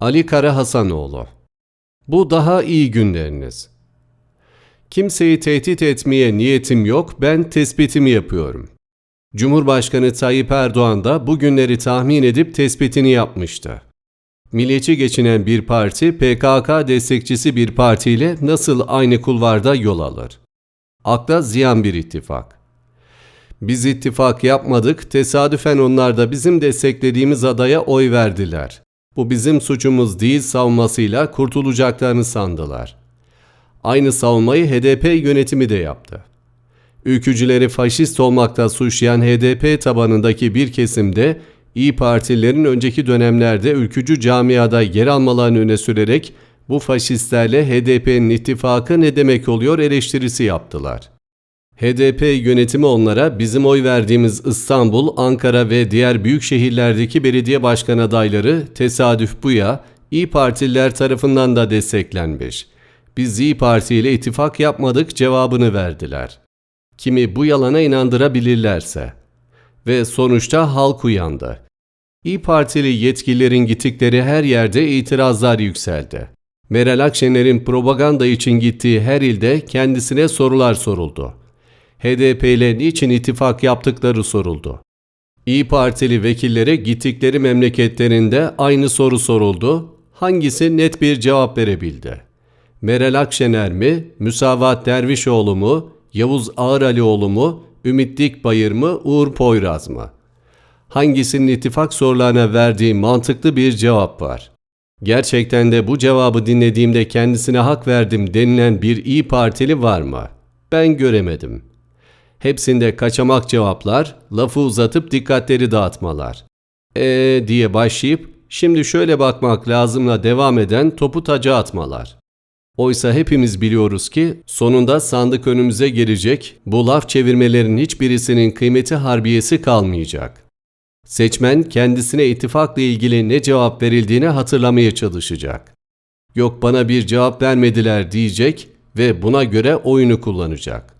Ali Kara Hasanoğlu Bu daha iyi günleriniz. Kimseyi tehdit etmeye niyetim yok, ben tespitimi yapıyorum. Cumhurbaşkanı Tayyip Erdoğan da bu günleri tahmin edip tespitini yapmıştı. Milliyetçi geçinen bir parti, PKK destekçisi bir partiyle nasıl aynı kulvarda yol alır? Akla ziyan bir ittifak. Biz ittifak yapmadık, tesadüfen onlar da bizim desteklediğimiz adaya oy verdiler. Bu bizim suçumuz değil savunmasıyla kurtulacaklarını sandılar. Aynı savunmayı HDP yönetimi de yaptı. Ülkücüleri faşist olmakta suçlayan HDP tabanındaki bir kesimde İyi Partililerin önceki dönemlerde ülkücü camiada yer almalarını öne sürerek bu faşistlerle HDP'nin ittifakı ne demek oluyor eleştirisi yaptılar. HDP yönetimi onlara bizim oy verdiğimiz İstanbul, Ankara ve diğer büyük şehirlerdeki belediye başkan adayları tesadüf bu ya İyi Partililer tarafından da desteklenmiş. Biz İyi Parti ile ittifak yapmadık cevabını verdiler. Kimi bu yalana inandırabilirlerse. Ve sonuçta halk uyandı. İyi Partili yetkililerin gittikleri her yerde itirazlar yükseldi. Meral Akşener'in propaganda için gittiği her ilde kendisine sorular soruldu. HDP ile niçin ittifak yaptıkları soruldu. İyi Partili vekillere gittikleri memleketlerinde aynı soru soruldu. Hangisi net bir cevap verebildi? Meral Akşener mi, Müsavat Dervişoğlu mu, Yavuz Ağralioğlu mu, Ümit Dikbayır mı, Uğur Poyraz mı? Hangisinin ittifak sorularına verdiği mantıklı bir cevap var. Gerçekten de bu cevabı dinlediğimde kendisine hak verdim denilen bir iyi Partili var mı? Ben göremedim. Hepsinde kaçamak cevaplar, lafı uzatıp dikkatleri dağıtmalar. Ee diye başlayıp şimdi şöyle bakmak lazımla devam eden topu taca atmalar. Oysa hepimiz biliyoruz ki sonunda sandık önümüze gelecek, bu laf çevirmelerin hiçbirisinin kıymeti harbiyesi kalmayacak. Seçmen kendisine ittifakla ilgili ne cevap verildiğini hatırlamaya çalışacak. Yok bana bir cevap vermediler diyecek ve buna göre oyunu kullanacak.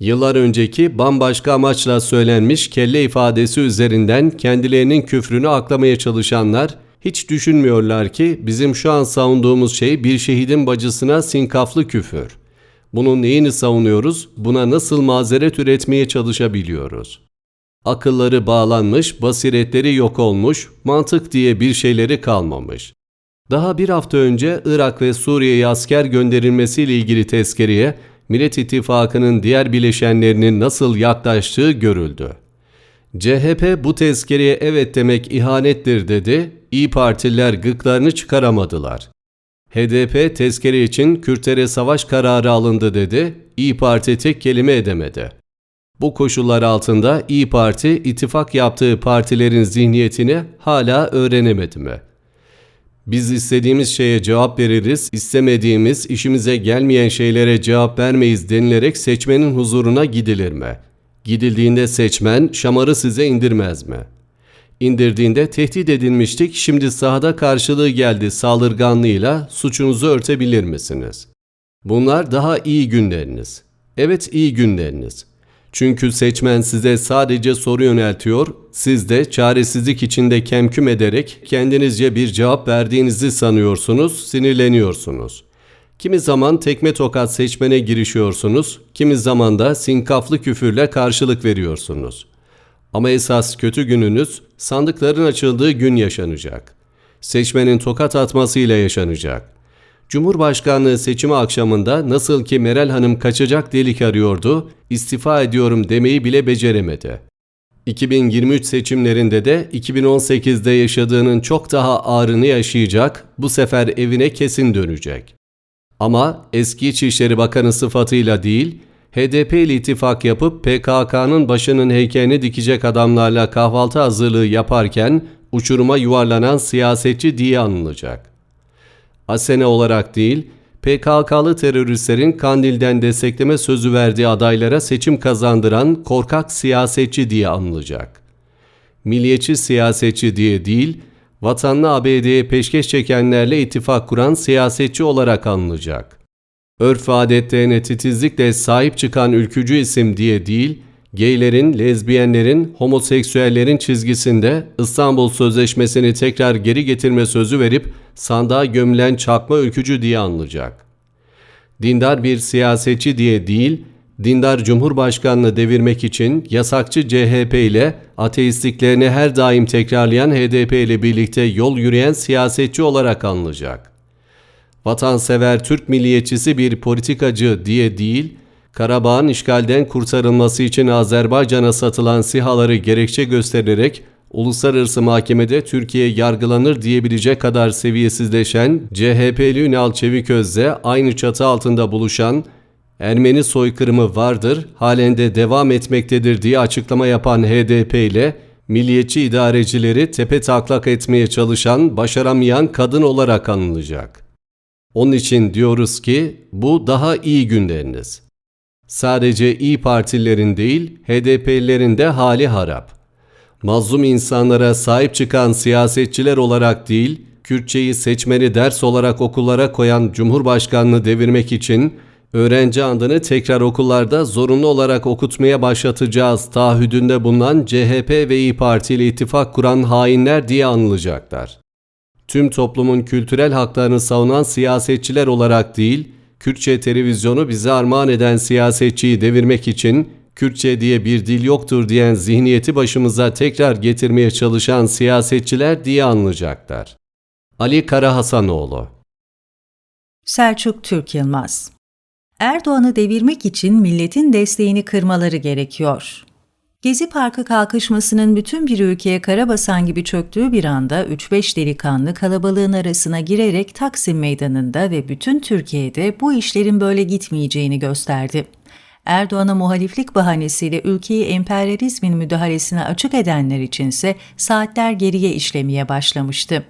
Yıllar önceki bambaşka amaçla söylenmiş kelle ifadesi üzerinden kendilerinin küfrünü aklamaya çalışanlar hiç düşünmüyorlar ki bizim şu an savunduğumuz şey bir şehidin bacısına sinkaflı küfür. Bunun neyini savunuyoruz? Buna nasıl mazeret üretmeye çalışabiliyoruz? Akılları bağlanmış, basiretleri yok olmuş, mantık diye bir şeyleri kalmamış. Daha bir hafta önce Irak ve Suriye'ye asker gönderilmesiyle ilgili tezkereye Millet İttifakı'nın diğer bileşenlerinin nasıl yaklaştığı görüldü. CHP bu tezkereye evet demek ihanettir dedi, İyi Partililer gıklarını çıkaramadılar. HDP tezkere için Kürtlere savaş kararı alındı dedi, İyi Parti tek kelime edemedi. Bu koşullar altında İyi Parti ittifak yaptığı partilerin zihniyetini hala öğrenemedi mi? Biz istediğimiz şeye cevap veririz, istemediğimiz, işimize gelmeyen şeylere cevap vermeyiz denilerek seçmenin huzuruna gidilir mi? Gidildiğinde seçmen şamarı size indirmez mi? İndirdiğinde tehdit edilmiştik, şimdi sahada karşılığı geldi saldırganlığıyla suçunuzu örtebilir misiniz? Bunlar daha iyi günleriniz. Evet iyi günleriniz. Çünkü seçmen size sadece soru yöneltiyor, siz de çaresizlik içinde kemküm ederek kendinizce bir cevap verdiğinizi sanıyorsunuz, sinirleniyorsunuz. Kimi zaman tekme tokat seçmene girişiyorsunuz, kimi zaman da sinkaflı küfürle karşılık veriyorsunuz. Ama esas kötü gününüz sandıkların açıldığı gün yaşanacak. Seçmenin tokat atmasıyla yaşanacak. Cumhurbaşkanlığı seçimi akşamında nasıl ki Meral Hanım kaçacak delik arıyordu, istifa ediyorum demeyi bile beceremedi. 2023 seçimlerinde de 2018'de yaşadığının çok daha ağrını yaşayacak, bu sefer evine kesin dönecek. Ama eski İçişleri Bakanı sıfatıyla değil, HDP ile ittifak yapıp PKK'nın başının heykelini dikecek adamlarla kahvaltı hazırlığı yaparken uçuruma yuvarlanan siyasetçi diye anılacak. Asene olarak değil, PKK'lı teröristlerin Kandil'den destekleme sözü verdiği adaylara seçim kazandıran korkak siyasetçi diye anılacak. Milliyetçi siyasetçi diye değil, vatanlı ABD'ye peşkeş çekenlerle ittifak kuran siyasetçi olarak anılacak. Örf adetlerine titizlikle sahip çıkan ülkücü isim diye değil, geylerin, lezbiyenlerin, homoseksüellerin çizgisinde İstanbul Sözleşmesi'ni tekrar geri getirme sözü verip sandığa gömülen çakma ülkücü diye anılacak. Dindar bir siyasetçi diye değil, dindar cumhurbaşkanını devirmek için yasakçı CHP ile ateistliklerini her daim tekrarlayan HDP ile birlikte yol yürüyen siyasetçi olarak anılacak. Vatansever Türk milliyetçisi bir politikacı diye değil, Karabağ'ın işgalden kurtarılması için Azerbaycan'a satılan sihaları gerekçe göstererek uluslararası mahkemede Türkiye yargılanır diyebilecek kadar seviyesizleşen CHP'li Ünal Çeviköz'le aynı çatı altında buluşan Ermeni soykırımı vardır, halen de devam etmektedir diye açıklama yapan HDP ile milliyetçi idarecileri tepe taklak etmeye çalışan, başaramayan kadın olarak anılacak. Onun için diyoruz ki bu daha iyi günleriniz. Sadece İyi Partililerin değil, HDP'lilerin de hali harap. Mazlum insanlara sahip çıkan siyasetçiler olarak değil, Kürtçeyi seçmeni ders olarak okullara koyan Cumhurbaşkanını devirmek için öğrenci andını tekrar okullarda zorunlu olarak okutmaya başlatacağız taahhüdünde bulunan CHP ve İyi Parti ile ittifak kuran hainler diye anılacaklar. Tüm toplumun kültürel haklarını savunan siyasetçiler olarak değil, Kürtçe televizyonu bize armağan eden siyasetçiyi devirmek için Kürtçe diye bir dil yoktur diyen zihniyeti başımıza tekrar getirmeye çalışan siyasetçiler diye anlayacaklar. Ali Karahasanoğlu Selçuk Türk Yılmaz Erdoğan'ı devirmek için milletin desteğini kırmaları gerekiyor. Gezi Parkı kalkışmasının bütün bir ülkeye karabasan gibi çöktüğü bir anda 3-5 delikanlı kalabalığın arasına girerek Taksim Meydanı'nda ve bütün Türkiye'de bu işlerin böyle gitmeyeceğini gösterdi. Erdoğan'a muhaliflik bahanesiyle ülkeyi emperyalizmin müdahalesine açık edenler içinse saatler geriye işlemeye başlamıştı.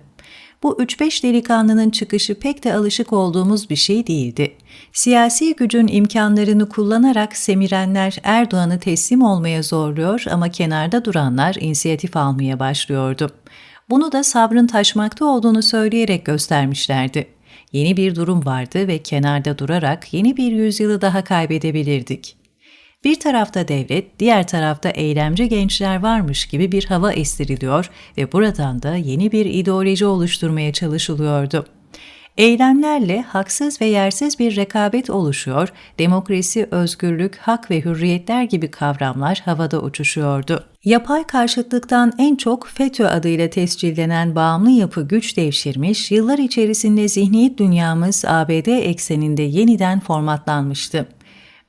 Bu 3-5 delikanlının çıkışı pek de alışık olduğumuz bir şey değildi. Siyasi gücün imkanlarını kullanarak semirenler Erdoğan'ı teslim olmaya zorluyor ama kenarda duranlar inisiyatif almaya başlıyordu. Bunu da sabrın taşmakta olduğunu söyleyerek göstermişlerdi. Yeni bir durum vardı ve kenarda durarak yeni bir yüzyılı daha kaybedebilirdik. Bir tarafta devlet, diğer tarafta eylemci gençler varmış gibi bir hava estiriliyor ve buradan da yeni bir ideoloji oluşturmaya çalışılıyordu. Eylemlerle haksız ve yersiz bir rekabet oluşuyor, demokrasi, özgürlük, hak ve hürriyetler gibi kavramlar havada uçuşuyordu. Yapay karşıtlıktan en çok FETÖ adıyla tescillenen bağımlı yapı güç devşirmiş, yıllar içerisinde zihniyet dünyamız ABD ekseninde yeniden formatlanmıştı.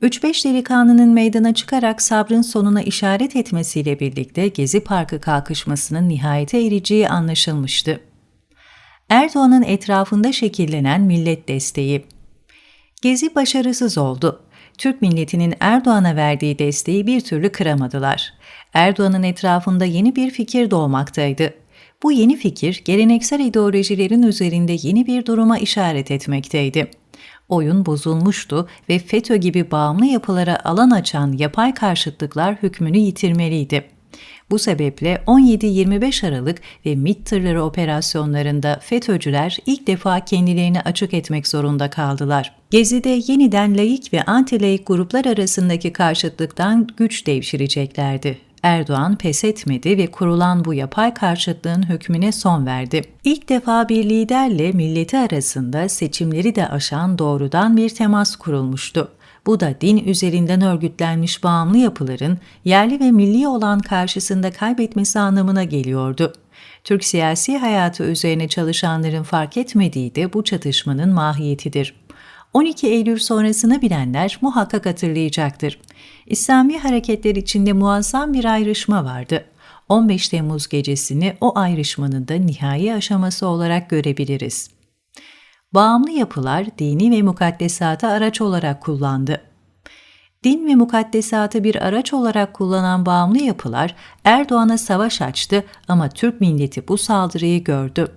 3-5 delikanlının meydana çıkarak sabrın sonuna işaret etmesiyle birlikte Gezi Parkı kalkışmasının nihayete ereceği anlaşılmıştı. Erdoğan'ın etrafında şekillenen millet desteği Gezi başarısız oldu. Türk milletinin Erdoğan'a verdiği desteği bir türlü kıramadılar. Erdoğan'ın etrafında yeni bir fikir doğmaktaydı. Bu yeni fikir geleneksel ideolojilerin üzerinde yeni bir duruma işaret etmekteydi oyun bozulmuştu ve FETÖ gibi bağımlı yapılara alan açan yapay karşıtlıklar hükmünü yitirmeliydi. Bu sebeple 17-25 Aralık ve MİT operasyonlarında FETÖ'cüler ilk defa kendilerini açık etmek zorunda kaldılar. Gezi'de yeniden laik ve anti-laik gruplar arasındaki karşıtlıktan güç devşireceklerdi. Erdoğan pes etmedi ve kurulan bu yapay karşıtlığın hükmüne son verdi. İlk defa bir liderle milleti arasında seçimleri de aşan doğrudan bir temas kurulmuştu. Bu da din üzerinden örgütlenmiş bağımlı yapıların yerli ve milli olan karşısında kaybetmesi anlamına geliyordu. Türk siyasi hayatı üzerine çalışanların fark etmediği de bu çatışmanın mahiyetidir. 12 Eylül sonrasını bilenler muhakkak hatırlayacaktır. İslami hareketler içinde muazzam bir ayrışma vardı. 15 Temmuz gecesini o ayrışmanın da nihai aşaması olarak görebiliriz. Bağımlı yapılar dini ve mukaddesatı araç olarak kullandı. Din ve mukaddesatı bir araç olarak kullanan bağımlı yapılar Erdoğan'a savaş açtı ama Türk milleti bu saldırıyı gördü.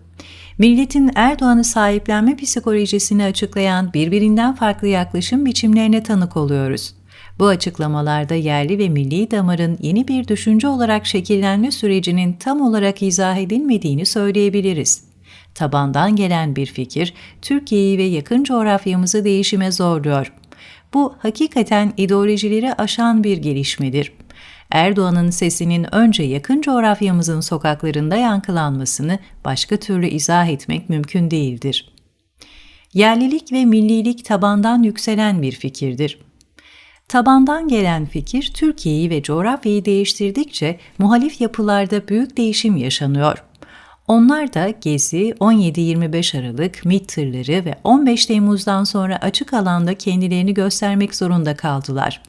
Milletin Erdoğan'ı sahiplenme psikolojisini açıklayan birbirinden farklı yaklaşım biçimlerine tanık oluyoruz. Bu açıklamalarda yerli ve milli damarın yeni bir düşünce olarak şekillenme sürecinin tam olarak izah edilmediğini söyleyebiliriz. Tabandan gelen bir fikir, Türkiye'yi ve yakın coğrafyamızı değişime zorluyor. Bu hakikaten ideolojileri aşan bir gelişmedir. Erdoğan'ın sesinin önce yakın coğrafyamızın sokaklarında yankılanmasını başka türlü izah etmek mümkün değildir. Yerlilik ve millilik tabandan yükselen bir fikirdir. Tabandan gelen fikir Türkiye'yi ve coğrafyayı değiştirdikçe muhalif yapılarda büyük değişim yaşanıyor. Onlar da Gezi, 17-25 Aralık, MİT tırları ve 15 Temmuz'dan sonra açık alanda kendilerini göstermek zorunda kaldılar.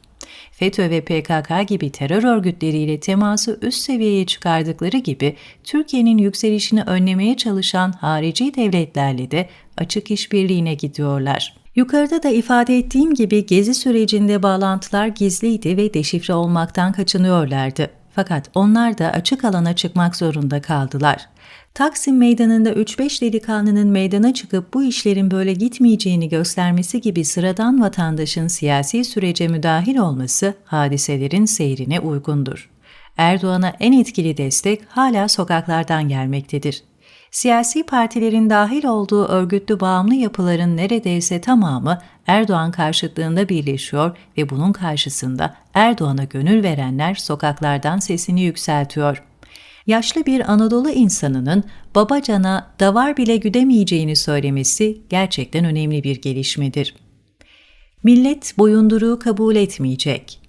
FETÖ ve PKK gibi terör örgütleriyle teması üst seviyeye çıkardıkları gibi Türkiye'nin yükselişini önlemeye çalışan harici devletlerle de açık işbirliğine gidiyorlar. Yukarıda da ifade ettiğim gibi gezi sürecinde bağlantılar gizliydi ve deşifre olmaktan kaçınıyorlardı. Fakat onlar da açık alana çıkmak zorunda kaldılar. Taksim Meydanı'nda 3-5 delikanlının meydana çıkıp bu işlerin böyle gitmeyeceğini göstermesi gibi sıradan vatandaşın siyasi sürece müdahil olması hadiselerin seyrine uygundur. Erdoğan'a en etkili destek hala sokaklardan gelmektedir. Siyasi partilerin dahil olduğu örgütlü bağımlı yapıların neredeyse tamamı Erdoğan karşıtlığında birleşiyor ve bunun karşısında Erdoğan'a gönül verenler sokaklardan sesini yükseltiyor. Yaşlı bir Anadolu insanının Babacan'a davar bile güdemeyeceğini söylemesi gerçekten önemli bir gelişmedir. Millet boyunduruğu kabul etmeyecek.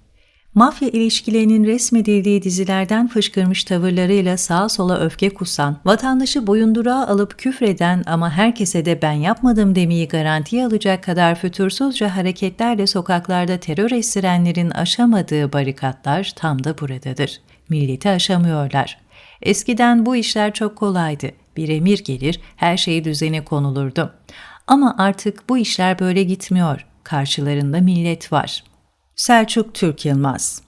Mafya ilişkilerinin resmedildiği dizilerden fışkırmış tavırlarıyla sağa sola öfke kusan, vatandaşı boyunduruğa alıp küfreden ama herkese de ben yapmadım demeyi garantiye alacak kadar fütursuzca hareketlerle sokaklarda terör estirenlerin aşamadığı barikatlar tam da buradadır. Milleti aşamıyorlar. Eskiden bu işler çok kolaydı. Bir emir gelir, her şey düzene konulurdu. Ama artık bu işler böyle gitmiyor. Karşılarında millet var. Selçuk Türk Yılmaz